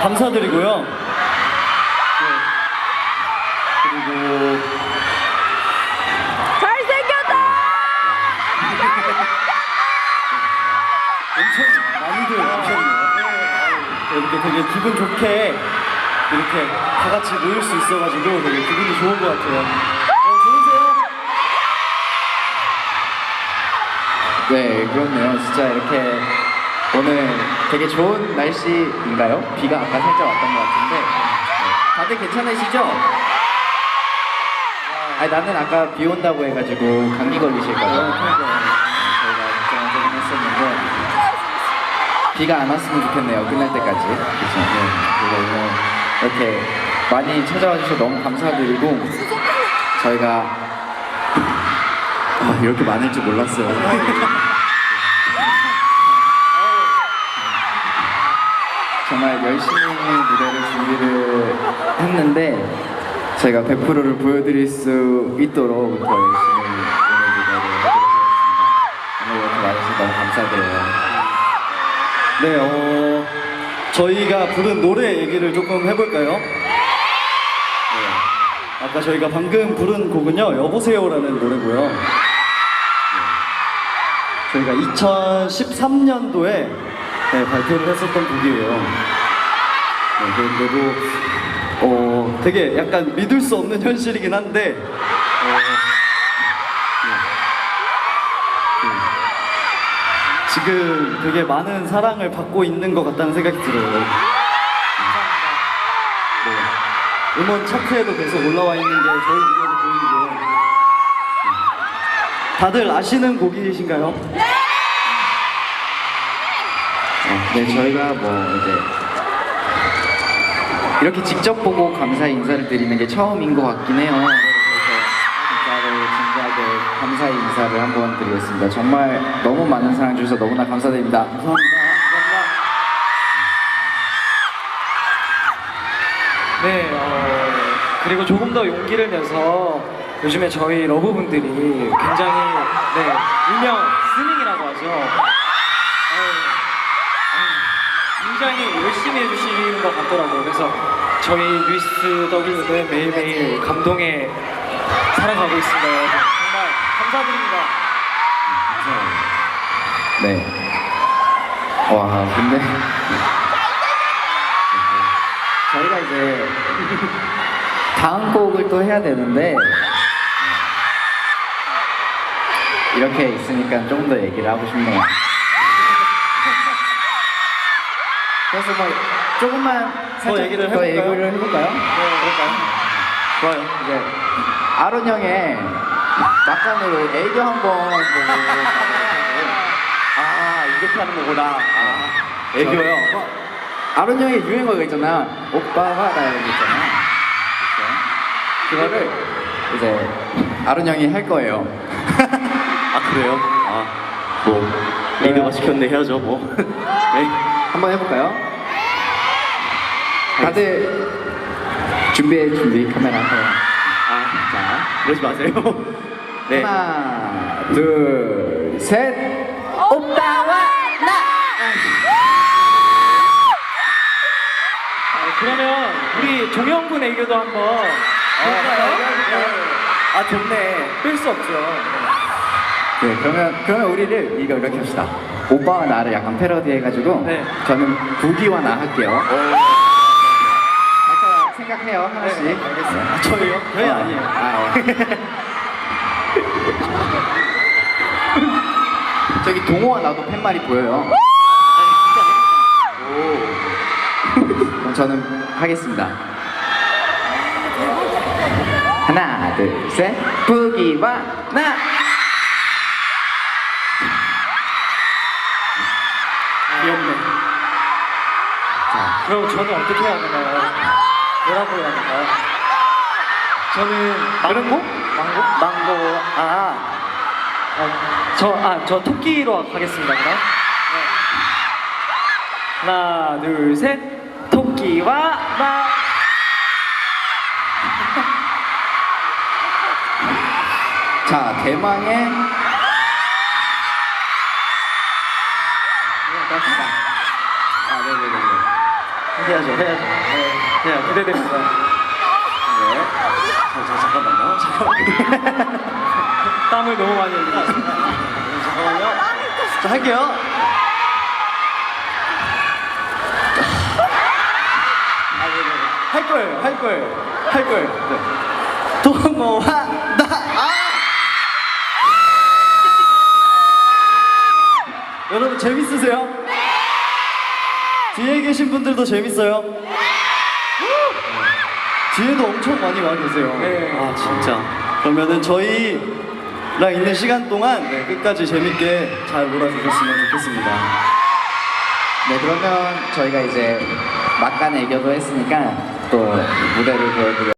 감사드리고요. 네. 그리고 잘생겼다! 엄청 많이들 오셨네요. 이렇게 되게 기분 좋게 이렇게 다 같이 모일 수 있어가지고 되게 기분이 좋은 것 같아요. 어, 좋으세요? 네, 그렇네요. 진짜 이렇게 오늘 되게 좋은 날씨인가요? 비가 아까 살짝 왔던 것 같은데 네. 다들 괜찮으시죠? 아니 나는 아까 비 온다고 해가지고 감기 걸리실까봐 네, 저희가 걱정을 했었는데 비가 안 왔으면 좋겠네요. 끝날 때까지. 그렇죠. 네. 그리고 오늘 이렇게 많이 찾아와 주셔서 너무 감사드리고 저희가 아, 이렇게 많을 줄 몰랐어요. 정말 열심히 무대를 준비를 했는데 저희가 100%를 보여드릴 수 있도록 더 열심히 무대를 하도록 하겠습니다. 오늘 이렇게 와주셔서 너무 감사드려요. 네, 어, 저희가 부른 노래 얘기를 조금 해볼까요? 네. 아까 저희가 방금 부른 곡은요, 여보세요라는 노래고요. 네. 저희가 2013년도에 발표를 했었던 곡이에요. 네, 그런데도 어, 되게 약간 믿을 수 없는 현실이긴 한데 어, 네. 지금 되게 많은 사랑을 받고 있는 것 같다는 생각이 들어요. 네. 음원 차트에도 계속 올라와 있는 게 저희 무대로 보이고. 네. 다들 아시는 곡이신가요? 어, 네, 저희가 뭐 이제 이렇게 직접 보고 감사 인사를 드리는 게 처음인 것 같긴 해요. 그래서 진짜로 진지하게 감사의 인사를 한번 드리겠습니다. 정말 너무 많은 사랑 주셔서 너무나 감사드립니다. 감사합니다. 네, 어, 그리고 조금 더 용기를 내서 요즘에 저희 러브분들이 굉장히 네, 일명 스밍이라고 하죠. 굉장히 열심히 해주시는 것 같더라고요. 그래서 저희 뉴이스트 W는 매일매일 감동에 살아가고 있습니다. 정말 감사드립니다. 네. 와, 근데 저희가 이제 다음 곡을 또 해야 되는데 이렇게 있으니까 조금 더 얘기를 하고 싶네요. 그래서 뭐 조금만 살짝 얘기를 더 해볼까요? 얘기를 해볼까요? 네, 그럴까요? 좋아요. 이제 아론 형의 막간으로 애교 한번 보고 아, 이렇게 하는 거구나. 아, 애교요. 아론 형의 유행어가 있잖아. 오빠가 나 이런 거 있잖아. 그쵸? 그거를 이제 아론 형이 할 거예요. 아, 그래요? 아, 뭐, 리더가 시켰네 해야죠, 뭐. 네. 한번 해볼까요? 다들 준비해 준비 카메라. 아, 자, 그러지 마세요. 네. 하나, 둘, 셋. 오빠와 나! 아, 그러면 우리 종영 군 애교도 한번 볼까요? 아, 좋네. 뺄 수 없죠. 네, 그러면 그러면 우리를 이거 이렇게 합시다. 오빠와 나를 약간 패러디 해가지고 네. 저는 부기와 나 할게요. 각자 생각해요 하나씩. 네, 알겠어요. 아, 저예요? 저희 어. 아니에요. 아, 예. 저기 동호와 나도 팻말이 보여요. 오. 그럼 저는 하겠습니다. 하나, 둘, 셋. 부기와 나. 그럼 저는 어떻게 해야 되나요? 뭐라고 해야 될까요? 저는 망고? 망고? 망고, 아, 아, 저, 아, 저 토끼로 하겠습니다, 그럼. 네. 하나, 둘, 셋. 토끼와 나. 자 대망의 해야죠, 해야죠. 네, 해야죠. 기대됩니다. 네. 자, 자, 잠깐만요. 잠깐만요. 땀을 너무 많이 흘리고 있습니다. 잠깐만요. 자, 할게요. 아, 네, 네, 네. 할 거예요, 할 거예요. 할 거예요. 네. 동호와 나, 아! 여러분, 재밌으세요? 뒤에 계신 분들도 재밌어요? 뒤에도 엄청 많이 와 계세요. 네. 아, 진짜. 그러면은 저희랑 있는 시간 동안 네, 끝까지 재밌게 잘 놀아주셨으면 좋겠습니다. 네 그러면 저희가 이제 막간 애교도 했으니까 또 무대를 보여드려